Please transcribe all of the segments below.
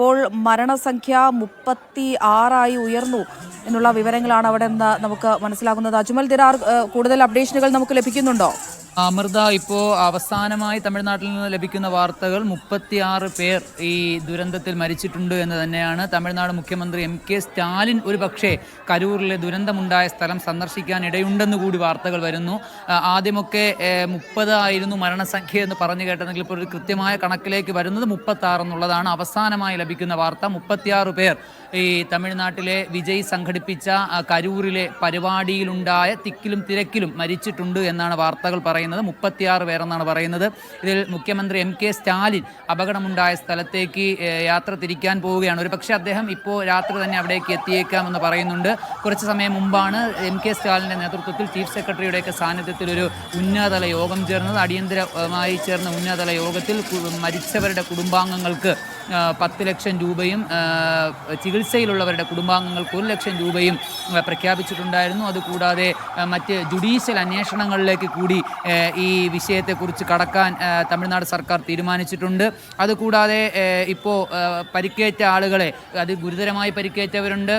ഇപ്പോൾ മരണസംഖ്യ മുപ്പത്തി ആറായി ഉയർന്നു എന്നുള്ള വിവരങ്ങളാണ് അവിടെ നിന്ന് നമുക്ക് മനസ്സിലാകുന്നത്. അജ്മൽ ദിരാർ കൂടുതൽ അപ്ഡേഷനുകൾ നമുക്ക് ലഭിക്കുന്നുണ്ടോ? അമൃത ഇപ്പോൾ അവസാനമായി തമിഴ്നാട്ടിൽ നിന്ന് ലഭിക്കുന്ന വാർത്തകൾ മുപ്പത്തിയാറ് പേർ ഈ ദുരന്തത്തിൽ മരിച്ചിട്ടുണ്ട് എന്ന് തന്നെയാണ്. തമിഴ്നാട് മുഖ്യമന്ത്രി എം കെ സ്റ്റാലിൻ ഒരു പക്ഷേ കരൂരിലെ ദുരന്തമുണ്ടായ സ്ഥലം സന്ദർശിക്കാൻ ഇടയുണ്ടെന്ന് കൂടി വാർത്തകൾ വരുന്നു. ആദ്യമൊക്കെ മുപ്പതായിരുന്നു മരണസംഖ്യ എന്ന് പറഞ്ഞു കേട്ടെങ്കിൽ ഇപ്പോൾ ഒരു കൃത്യമായ കണക്കിലേക്ക് വരുന്നത് മുപ്പത്തി എന്നുള്ളതാണ് അവസാനമായി ലഭിക്കുന്ന വാർത്ത. മുപ്പത്തിയാറ് പേർ ഈ തമിഴ്നാട്ടിലെ വിജയ് സംഘടിപ്പിച്ച കരൂരിലെ പരിപാടിയിലുണ്ടായ തിക്കിലും തിരക്കിലും മരിച്ചിട്ടുണ്ട് എന്നാണ് വാർത്തകൾ പറയുന്നത്. മുപ്പത്തിയാറ് പേരെന്നാണ് പറയുന്നത്. ഇതിൽ മുഖ്യമന്ത്രി എം കെ സ്റ്റാലിൻ അപകടമുണ്ടായ സ്ഥലത്തേക്ക് യാത്ര തിരിക്കാൻ പോവുകയാണ്. ഒരു പക്ഷേ അദ്ദേഹം ഇപ്പോൾ രാത്രി തന്നെ അവിടേക്ക് എത്തിയേക്കാമെന്ന് പറയുന്നുണ്ട്. കുറച്ച് സമയം മുമ്പാണ് എം കെ സ്റ്റാലിന്റെ നേതൃത്വത്തിൽ ചീഫ് സെക്രട്ടറിയുടെയൊക്കെ സാന്നിധ്യത്തിൽ ഒരു ഉന്നതതല യോഗം ചേർന്നത്. അടിയന്തരമായി ചേർന്ന ഉന്നതതല യോഗത്തിൽ മരിച്ചവരുടെ കുടുംബാംഗങ്ങൾക്ക് പത്ത് ലക്ഷം രൂപയും ചികിത്സയിലുള്ളവരുടെ കുടുംബാംഗങ്ങൾക്ക് ഒരു ലക്ഷം രൂപയും പ്രഖ്യാപിച്ചിട്ടുണ്ടായിരുന്നു. അതുകൂടാതെ മറ്റ് ജുഡീഷ്യൽ അന്വേഷണങ്ങളിലേക്ക് കൂടി ഈ വിഷയത്തെക്കുറിച്ച് കടക്കാൻ തമിഴ്നാട് സർക്കാർ തീരുമാനിച്ചിട്ടുണ്ട്. അതുകൂടാതെ ഇപ്പോൾ പരിക്കേറ്റ ആളുകളെ അത് ഗുരുതരമായി പരിക്കേറ്റവരുണ്ട്.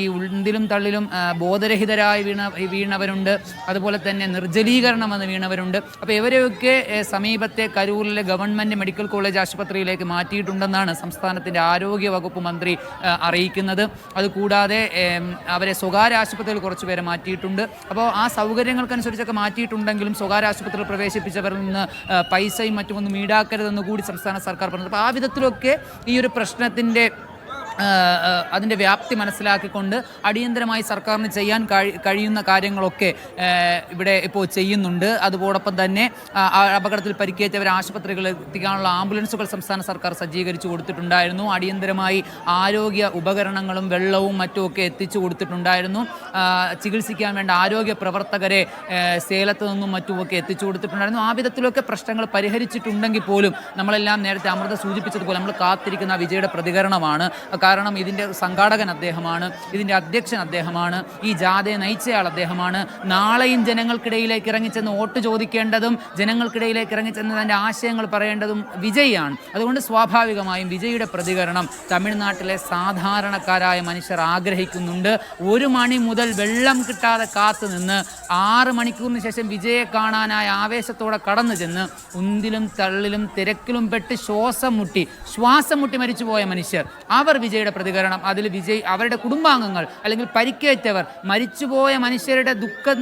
ഈ ഉന്തിലും തള്ളിലും ബോധരഹിതരായി വീണ വീണവരുണ്ട്. അതുപോലെ തന്നെ നിർജലീകരണം വന്ന് വീണവരുണ്ട്. അപ്പോൾ ഇവരെയൊക്കെ സമീപത്തെ കരൂരിലെ ഗവൺമെന്റ് മെഡിക്കൽ കോളേജ് ആശുപത്രിയിലേക്ക് മാറ്റിയിട്ടുണ്ടെന്നാണ് സംസ്ഥാനത്തിന്റെ ആരോഗ്യ വകുപ്പ് മന്ത്രി അറിയിക്കുന്നത്. അതുകൂടാതെ അവരെ സ്വകാര്യ ആശുപത്രിയിൽ കുറച്ച് പേരെ മാറ്റിയിട്ടുണ്ട്. അപ്പോൾ ആ സൗകര്യങ്ങൾക്കനുസരിച്ചൊക്കെ മാറ്റിയിട്ടുണ്ടെങ്കിലും സ്വകാര്യ ആശുപത്രിയിൽ പ്രവേശിപ്പിച്ചവരിൽ നിന്ന് പൈസയും മറ്റുമൊന്നും ഈടാക്കരുതെന്ന് കൂടി സംസ്ഥാന സർക്കാർ പറഞ്ഞത് അപ്പോൾ ആ വിധത്തിലൊക്കെ ഈ ഒരു പ്രശ്നത്തിന്റെ അതിന്റെ വ്യാപ്തി മനസ്സിലാക്കിക്കൊണ്ട് അടിയന്തരമായി സർക്കാരിന് ചെയ്യാൻ കഴി കഴിയുന്ന കാര്യങ്ങളൊക്കെ ഇവിടെ ഇപ്പോൾ ചെയ്യുന്നുണ്ട്. അതോടൊപ്പം തന്നെ അപകടത്തിൽ പരിക്കേറ്റവരെ ആശുപത്രികളിൽ എത്തിക്കാനുള്ള ആംബുലൻസുകൾ സംസ്ഥാന സർക്കാർ സജ്ജീകരിച്ചു കൊടുത്തിട്ടുണ്ടായിരുന്നു. അടിയന്തരമായി ആരോഗ്യ ഉപകരണങ്ങളും വെള്ളവും മറ്റുമൊക്കെ എത്തിച്ചു കൊടുത്തിട്ടുണ്ടായിരുന്നു. ചികിത്സിക്കാൻ വേണ്ട ആരോഗ്യ പ്രവർത്തകരെ സേലത്ത് നിന്നും മറ്റുമൊക്കെ എത്തിച്ചു കൊടുത്തിട്ടുണ്ടായിരുന്നു. ആ വിധത്തിലൊക്കെ പ്രശ്നങ്ങൾ പരിഹരിച്ചിട്ടുണ്ടെങ്കിൽ പോലും നമ്മളെല്ലാം നേരത്തെ അമൃത സൂചിപ്പിച്ചതുപോലെ നമ്മൾ കാത്തിരിക്കുന്ന വിജയുടെ പ്രതികരണമാണ്. കാരണം ഇതിന്റെ സംഘാടകൻ അദ്ദേഹമാണ് ഇതിന്റെ അധ്യക്ഷൻ അദ്ദേഹമാണ് ഈ ജാഥയെ നയിച്ചയാൾ അദ്ദേഹമാണ്. നാളെയും ജനങ്ങൾക്കിടയിലേക്ക് ഇറങ്ങിച്ചെന്ന് വോട്ട് ചോദിക്കേണ്ടതും ജനങ്ങൾക്കിടയിലേക്ക് ഇറങ്ങിച്ചെന്ന് തന്റെ ആശയങ്ങൾ പറയേണ്ടതും വിജയാണ്. അതുകൊണ്ട് സ്വാഭാവികമായും വിജയുടെ പ്രതികരണം തമിഴ്നാട്ടിലെ സാധാരണക്കാരായ മനുഷ്യർ ആഗ്രഹിക്കുന്നുണ്ട്. ഒരു മണി മുതൽ വെള്ളം കിട്ടാതെ കാത്തു നിന്ന് ആറ് മണിക്കൂറിന് ശേഷം വിജയെ കാണാനായി ആവേശത്തോടെ കടന്നു ചെന്ന് ഉന്തിലും തള്ളിലും തിരക്കിലും പെട്ട് ശ്വാസം മുട്ടി ശ്വാസം മുട്ടി മരിച്ചുപോയ മനുഷ്യർ. അവർ വിജയുടെ പ്രതികരണം. അതിൽ വിജയ് അവരുടെ കുടുംബാംഗങ്ങൾ അല്ലെങ്കിൽ പരിക്കേറ്റവർ മരിച്ചുപോയ മനുഷ്യരുടെ ദുഃഖം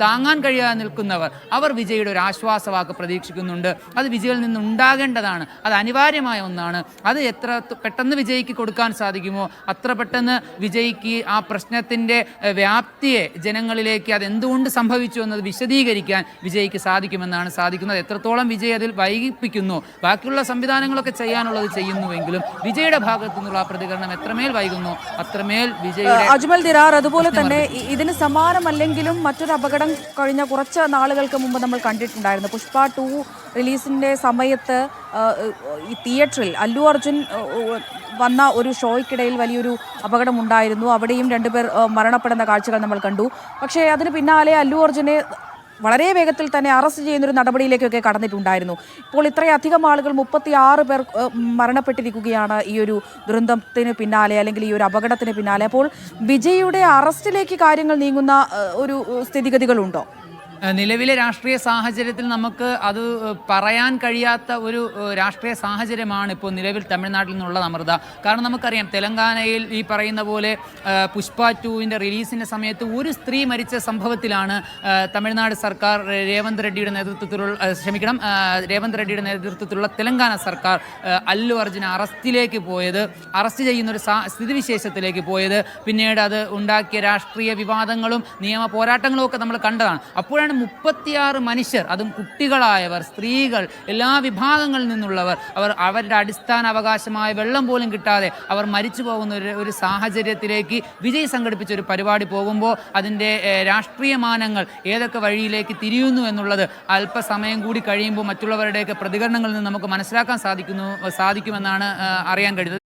താങ്ങാൻ കഴിയാതെ നിൽക്കുന്നവർ അവർ വിജയുടെ ഒരു ആശ്വാസവാക്ക് പ്രതീക്ഷിക്കുന്നുണ്ട്. അത് വിജയിൽ നിന്ന് ഉണ്ടാകേണ്ടതാണ്. അത് അനിവാര്യമായ ഒന്നാണ്. അത് എത്ര പെട്ടെന്ന് വിജയിക്ക് കൊടുക്കാൻ സാധിക്കുമോ? അത്ര പെട്ടെന്ന് വിജയിക്ക് ആ പ്രശ്നത്തിന്റെ വ്യാപ്തിയെ ജനങ്ങളിലേക്ക് അത് എന്തുകൊണ്ട് സംഭവിച്ചു എന്നത് വിശദീകരിക്കാൻ വിജയിക്ക് സാധിക്കുമെന്നാണ് സാധിക്കുന്നത്. എത്രത്തോളം വിജയ് അതിൽ വൈകിപ്പിക്കുന്നു ബാക്കിയുള്ള സംവിധാനങ്ങളൊക്കെ ചെയ്യാനുള്ളത് ചെയ്യുന്നുവെങ്കിലും വിജയുടെ ഭാഗത്തു നിന്നുള്ള ആ പ്രതികരണം എത്രമേൽ വൈകുന്നു അത്രമേൽ വിജയ് അജ്മൽ ദിറാർ അതുപോലെ തന്നെ ഇതിന് സമാനമല്ലെങ്കിലും മറ്റൊരു അപകടം കഴിഞ്ഞ കുറച്ച് നാളുകൾക്ക് മുമ്പ് നമ്മൾ കണ്ടിട്ടുണ്ടായിരുന്നു. പുഷ്പ ടു റിലീസിന്റെ സമയത്ത് ഈ തിയേറ്ററിൽ അല്ലു അർജുൻ വന്ന ഒരു ഷോയ്ക്കിടയിൽ വലിയൊരു അപകടമുണ്ടായിരുന്നു. അവിടെയും രണ്ടുപേർ മരണപ്പെടുന്ന കാഴ്ചകൾ നമ്മൾ കണ്ടു. പക്ഷേ അതിന് പിന്നാലെ അല്ലു അർജുനെ വളരെ വേഗത്തിൽ തന്നെ അറസ്റ്റ് ചെയ്യുന്നൊരു നടപടിയിലേക്കൊക്കെ കടന്നിട്ടുണ്ടായിരുന്നു. ഇപ്പോൾ ഇത്രയധികം ആളുകൾ മുപ്പത്തി ആറ് പേർ മരണപ്പെട്ടിരിക്കുകയാണ് ഈ ഒരു ദുരന്തത്തിന് പിന്നാലെ അല്ലെങ്കിൽ ഈ ഒരു അപകടത്തിന് പിന്നാലെ. അപ്പോൾ വിജയുടെ അറസ്റ്റിലേക്ക് കാര്യങ്ങൾ നീങ്ങുന്ന ഒരു സ്ഥിതിഗതികളുണ്ടോ? നിലവിലെ രാഷ്ട്രീയ സാഹചര്യത്തിൽ നമുക്ക് അത് പറയാൻ കഴിയാത്ത ഒരു രാഷ്ട്രീയ സാഹചര്യമാണ് ഇപ്പോൾ നിലവിൽ തമിഴ്നാട്ടിൽ നിന്നുള്ളത് അമൃത. കാരണം നമുക്കറിയാം തെലങ്കാനയിൽ ഈ പറയുന്ന പോലെ പുഷ്പ ടുവിന്റെ റിലീസിന്റെ സമയത്ത് ഒരു സ്ത്രീ മരിച്ച സംഭവത്തിലാണ് തമിഴ്നാട് സർക്കാർ രേവന്ത് റെഡ്ഡിയുടെ നേതൃത്വത്തിലുള്ള ക്ഷമിക്കണം രേവന്ത് റെഡ്ഡിയുടെ നേതൃത്വത്തിലുള്ള തെലങ്കാന സർക്കാർ അല്ലു അർജുന അറസ്റ്റിലേക്ക് പോയത് അറസ്റ്റ് ചെയ്യുന്ന ഒരു സ്ഥിതിവിശേഷത്തിലേക്ക് പോയത്. പിന്നീട് അത് ഉണ്ടാക്കിയ രാഷ്ട്രീയ വിവാദങ്ങളും നിയമ പോരാട്ടങ്ങളും ഒക്കെ നമ്മൾ കണ്ടതാണ്. അപ്പോഴാണ് മുപ്പത്തിയാറ് മനുഷ്യർ അതും കുട്ടികളായവർ സ്ത്രീകൾ എല്ലാ വിഭാഗങ്ങളിൽ നിന്നുള്ളവർ. അവർ അവരുടെ അടിസ്ഥാന അവകാശമായ വെള്ളം പോലും കിട്ടാതെ അവർ മരിച്ചു പോകുന്ന ഒരു ഒരു സാഹചര്യത്തിലേക്ക് വിജയ് സംഘടിപ്പിച്ച ഒരു പരിപാടി പോകുമ്പോൾ അതിന്റെ രാഷ്ട്രീയ മാനങ്ങൾ ഏതൊക്കെ വഴിയിലേക്ക് തിരിയുന്നു എന്നുള്ളത് അല്പസമയം കൂടി കഴിയുമ്പോൾ മറ്റുള്ളവരുടെയൊക്കെ പ്രതികരണങ്ങളിൽ നിന്ന് നമുക്ക് മനസ്സിലാക്കാൻ സാധിക്കുന്നു സാധിക്കുമെന്നാണ് അറിയാൻ കഴിയുന്നത്.